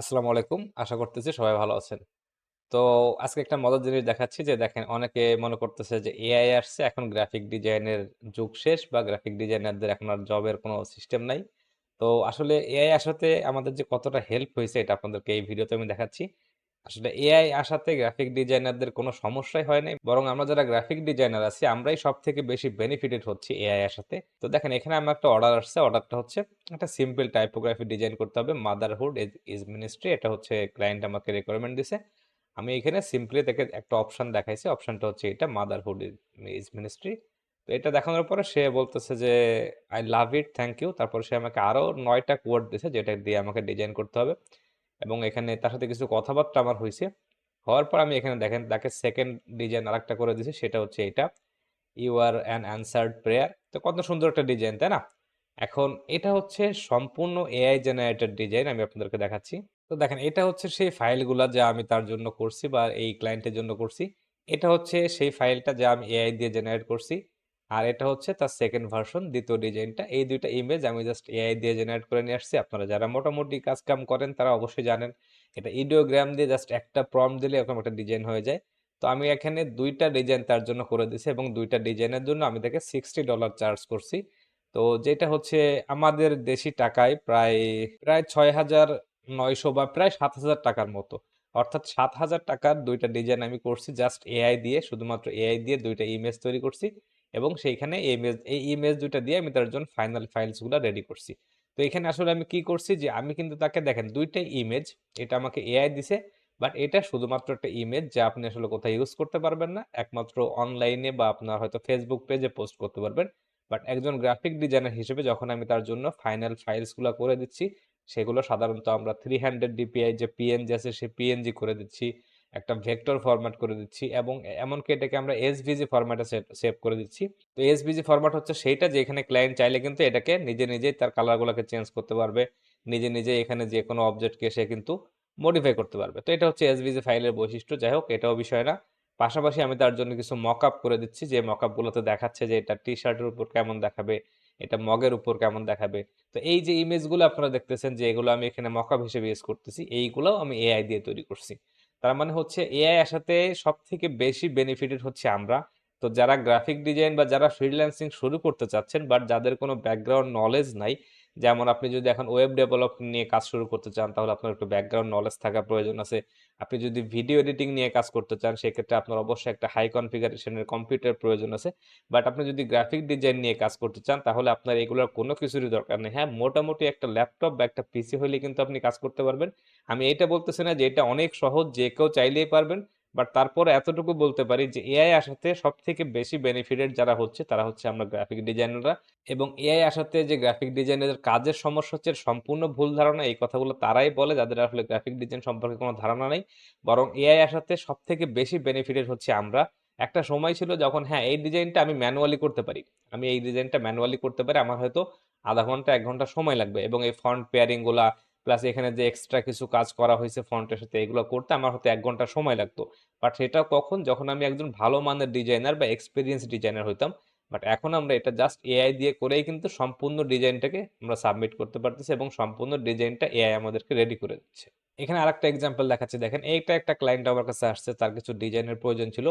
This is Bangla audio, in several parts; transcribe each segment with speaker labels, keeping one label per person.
Speaker 1: আসসালামু আলাইকুম। আশা করতেছি সবাই ভালো আছেন। তো আজকে একটা মজার জিনিস দেখাচ্ছি যে দেখেন অনেকে মনে করতেছে যে এআই আসছে, এখন গ্রাফিক ডিজাইনের যুগ শেষ বা গ্রাফিক ডিজাইনারদের এখন আর জবের কোনো সিস্টেম নাই। তো আসলে এআই আসাতে আমাদের যে কতটা হেল্প হয়েছে এটা আপনাদেরকে এই ভিডিওতে আমি দেখাচ্ছি। আসলে এআই আসাতে গ্রাফিক ডিজাইনারদের কোনো সমস্যাই হয় নাই। বরং আমরা যারা গ্রাফিক ডিজাইনার আছি আমরাই সব থেকে বেশি বেনিফিটেড হচ্ছি এআই আসাতে। তো দেখেন এখানে আমার একটা অর্ডার আসছে। অর্ডারটা হচ্ছে একটা সিম্পল টাইপোগ্রাফি ডিজাইন করতে হবে। মাদারহুড ইজ ইজ মিনিস্ট্রি এটা হচ্ছে ক্লায়েন্ট আমাকে রিকোয়ারমেন্ট দিছে। আমি এখানে সিম্পলি তাকে একটা অপশন দেখাইছি। অপশানটা হচ্ছে এটা মাদারহুড ইজ মিনিস্ট্রি। তো এটা দেখানোর পরে সে বলতেছে যে, "I love it, thank you." তারপর সে আমাকে আরও ৯ টা কোড দিছে যেটা দিয়ে আমাকে ডিজাইন করতে হবে। এবং এখানে তার সাথে কিছু কথাবার্তা আমার হয়েছে হওয়ার পর আমি এখানে দেখেন তাকে সেকেন্ড ডিজাইন আরেকটা করে দিছি সেটা হচ্ছে এটা। "You are an answered prayer." তো কত সুন্দর একটা ডিজাইন, তাই না? এখন এটা হচ্ছে সম্পূর্ণ এআই জেনারেটেড ডিজাইন আমি আপনাদেরকে দেখাচ্ছি। তো দেখেন এটা হচ্ছে সেই ফাইলগুলা যা আমি তার জন্য করছি বা এই ক্লায়েন্টের জন্য করছি। এটা হচ্ছে সেই ফাইলটা যা আমি এআই দিয়ে জেনারেট করছি। আর এটা হচ্ছে তার সেকেন্ড ভার্সন দ্বিতীয় ডিজাইনটা। এই দুইটা ইমেজ আমি জাস্ট এআই দিয়ে জেনারেট করে নিয়ে আসছি। আপনারা যারা মোটামুটি কাজ-কাম করেন তারা অবশ্যই জানেন। এটা ইডিওগ্রাম দিয়ে জাস্ট একটা প্রম্পট দিলে এরকম একটা ডিজাইন হয়ে যায়। তো আমি এখানে দুইটা ডিজাইন তার জন্য করে দিছি এবং দুইটা ডিজাইনের জন্য আমি তাকে $60 চার্জ করছি। তো যেটা হচ্ছে আমাদের দেশি টাকায় প্রায়, প্রায় ৬,৯০০ বা প্রায় ৭,০০০ টাকার মতো। অর্থাৎ ৭,০০০ টাকার দুইটা ডিজাইন আমি করছি জাস্ট এআই দিয়ে শুধুমাত্র এআই দিয়ে দুইটা ইমেজ তৈরি করছি এবং সেইখানে ইমেজ এই ইমেজ ২ টা দিয়ে আমি তার জন্য ফাইনাল ফাইলসগুলা রেডি করছি। তো এখানে আসলে আমি কি করছি যে আমি কিন্তু তাকে দেখেন ২ টাই ইমেজ এটা আমাকে এআই দিছে। বাট এটা শুধুমাত্র একটা ইমেজ যা আপনি আসলে কোথাও ইউজ করতে পারবেন না। একমাত্র অনলাইনে বা আপনার হয়তো ফেসবুক পেজে পোস্ট করতে পারবেন। বাট একজন গ্রাফিক ডিজাইনার হিসেবে যখন আমি তার জন্য ফাইনাল ফাইলসগুলা করে দিচ্ছি, সেগুলো সাধারণত আমরা 300 ডিপিআই যে পিএনজি আছে সে পিএনজি করে দিচ্ছি। একটা ভেক্টর ফরম্যাট করে দিচ্ছি এবং এমনকি এটাকে আমরা এসভিজি ফরম্যাটে সেভ করে দিচ্ছি। তো এসভিজি ফরম্যাট হচ্ছে সেইটা যেখানে ক্লায়েন্ট চাইলে কিন্তু এটাকে নিজে, নিজেই তার কালারগুলোকে চেঞ্জ করতে পারবে। নিজে, নিজেই এখানে যে কোনো অবজেক্টকে সে কিন্তু মডিফাই করতে পারবে। তো এটা হচ্ছে এসভিজি ফাইলের বৈশিষ্ট্য। যাই হোক এটাও বিষয় না। পাশাপাশি আমি তার জন্য কিছু মকআপ করে দিচ্ছি যে মকআপ গুলোতে দেখাচ্ছে যে এটা টি-শার্টের উপর কেমন দেখাবে, এটা মগের উপর কেমন দেখাবে। তো এই যে ইমেজগুলো আপনারা দেখতেছেন যে এগুলো আমি এখানে মকআপ হিসেবে ইউজ করতেছি, এইগুলাও আমি এআই দিয়ে তৈরি করছি। তার মানে হচ্ছে এআই আসাতে সব থেকে বেশি বেনিফিটেড হচ্ছে আমরা। তো যারা গ্রাফিক ডিজাইন বা যারা ফ্রিল্যান্সিং শুরু করতে চাচ্ছেন বাট যাদের কোনো ব্যাকগ্রাউন্ড নলেজ নাই, যেমন আপনি যদি এখন ওয়েব ডেভেলপ নিয়ে কাজ শুরু করতে চান তাহলে আপনার একটু ব্যাকগ্রাউন্ড নলেজ থাকা প্রয়োজন আছে। আপনি যদি ভিডিও এডিটিং নিয়ে কাজ করতে চান সেক্ষেত্রে আপনার অবশ্যই একটা হাই কনফিগারেশনের কম্পিউটার প্রয়োজন আছে। বাট আপনি যদি গ্রাফিক ডিজাইন নিয়ে কাজ করতে চান তাহলে আপনার এগুলোর কোনো কিছুরই দরকার নেই। হ্যাঁ, মোটামুটি একটা ল্যাপটপ বা একটা পিসি হলে কিন্তু আপনি কাজ করতে পারবেন। আমি এইটা বলতেছি না যে এটা অনেক সহজ যে কেউ চাইলেই পারবেন। বাট তারপরে এতটুকু বলতে পারি যে এআই আসাতে সবথেকে বেশি বেনিফিটেড যারা হচ্ছে তারা হচ্ছে আমরা গ্রাফিক ডিজাইনাররা এবং এআই আসাতে যে গ্রাফিক ডিজাইনারদের কাজের সমস্যা হচ্ছে সম্পূর্ণ ভুল ধারণা। এই কথাগুলো তারাই বলে যাদের আসলে গ্রাফিক ডিজাইন সম্পর্কে কোনো ধারণা নেই। বরং এআই আসাতে সবথেকে বেশি বেনিফিটেড হচ্ছে আমরা। একটা সময় ছিল যখন হ্যাঁ, এই ডিজাইনটা আমি ম্যানুয়ালি করতে পারি। আমি এই ডিজাইনটা ম্যানুয়ালি করতে পারি। আমার হয়তো আধা ঘণ্টা এক ঘণ্টা সময় লাগবে এবং এই ফন্ট পেয়ারিংগুলা প্লাস এখানে যে এক্সট্রা কিছু কাজ করা হয়েছে ফন্টের সাথে এগুলো করতে আমার হয়তো এক ঘণ্টা সময় লাগতো। বাট সেটা কখন? যখন আমি একজন ভালো মানের ডিজাইনার বা এক্সপিরিয়েন্স ডিজাইনার হইতাম। বাট এখন আমরা এটা জাস্ট এআই দিয়ে করেই কিন্তু সম্পূর্ণ ডিজাইনটাকে আমরা সাবমিট করতে পারতেছি এবং সম্পূর্ণ ডিজাইনটা এআই আমাদেরকে রেডি করে দিচ্ছে। এখানে আরেকটা এক্সাম্পল দেখাচ্ছি দেখেন। এইটা একটা ক্লায়েন্ট আমার কাছে আসছে, তার কিছু ডিজাইনের প্রয়োজন ছিল।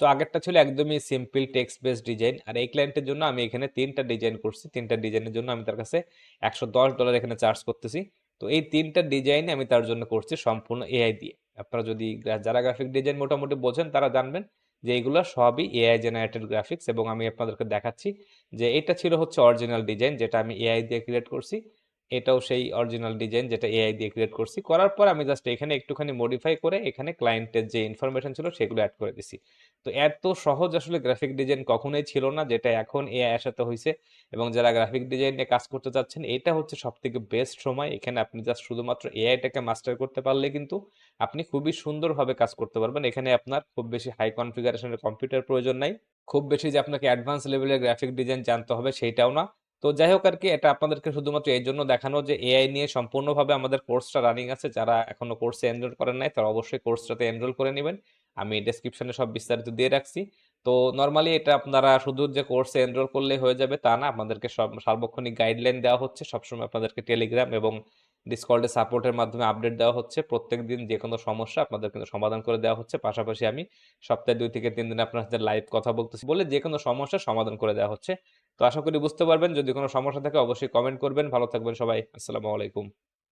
Speaker 1: তো আগেরটা ছিল একদমই সিম্পল টেক্সট বেসড ডিজাইন। আর এই ক্লায়েন্টের জন্য আমি এখানে ৩ টা ডিজাইন করছি। ৩ টা ডিজাইনের জন্য আমি তার কাছে $১১০ এখানে চার্জ করতেছি। তো এই ৩ টা ডিজাইন আমি তার জন্য করছি সম্পূর্ণ এআই দিয়ে। আপনারা যদি যারা গ্রাফিক ডিজাইন মোটামুটি বোঝেন তারা জানবেন যে এইগুলো সবই এআই জেনারেটেড গ্রাফিক্স এবং আমি আপনাদেরকে দেখাচ্ছি যে এটা ছিল হচ্ছে অরিজিনাল ডিজাইন যেটা আমি এআই দিয়ে ক্রিয়েট করছি। এটাও সেই অরিজিনাল ডিজাইন যেটা এআই দিয়ে ক্রিয়েট করছি। করার পর আমি জাস্ট এখানে একটুখানি মডিফাই করে এখানে ক্লায়েন্টের যে ইনফরমেশন ছিল সেগুলো অ্যাড করে দিছি। তো এত সহজ আসলে গ্রাফিক ডিজাইন কখনোই ছিল না যেটা এখন এআই আসাতে হইছে এবং যারা গ্রাফিক ডিজাইন নিয়ে কাজ করতে চাচ্ছেন, এটা হচ্ছে সবথেকে বেস্ট সময়। এখানে আপনি জাস্ট শুধুমাত্র এআইটাকে মাস্টার করতে পারলে কিন্তু আপনি খুবই সুন্দরভাবে কাজ করতে পারবেন। এখানে আপনার খুব বেশি হাই কনফিগারেশন এর কম্পিউটার প্রয়োজন নাই। খুব বেশি যে আপনাকে অ্যাডভান্স লেভেলের গ্রাফিক ডিজাইন জানতে হবে সেইটাও না। তো যাই হোক আর কি, এটা আপনাদেরকে শুধুমাত্র এই জন্য দেখানো যে এআই নিয়ে সম্পূর্ণভাবে আমাদের কোর্সটা রানিং আছে। যারা এখনও কোর্সে এনরোল করেন নাই, তারা অবশ্যই কোর্সটাতে এনরোল করে নেবেন। আমি ডিসক্রিপশনে সব বিস্তারিত দিয়ে রাখছি। তো নর্মালি এটা আপনারা শুধু যে কোর্সে এনরোল করলে হয়ে যাবে তা না, আপনাদেরকে সব সার্বক্ষণিক গাইডলাইন দেওয়া হচ্ছে। সবসময় আপনাদেরকে টেলিগ্রাম এবং ডিসকলডে সাপোর্টের মাধ্যমে আপডেট দেওয়া হচ্ছে। প্রত্যেক দিন যে কোনো সমস্যা আপনাদের কিন্তু সমাধান করে দেওয়া হচ্ছে। পাশাপাশি আমি সপ্তাহে দুই থেকে তিন দিন আপনার সাথে লাইভ কথা বলতেছি বলে যে কোনো সমস্যা সমাধান করে দেওয়া হচ্ছে। তো আশা করি বুঝতে পারবেন। যদি কোনো সমস্যা থাকে অবশ্যই কমেন্ট করবেন। ভালো থাকবেন সবাই। আসসালামু আলাইকুম।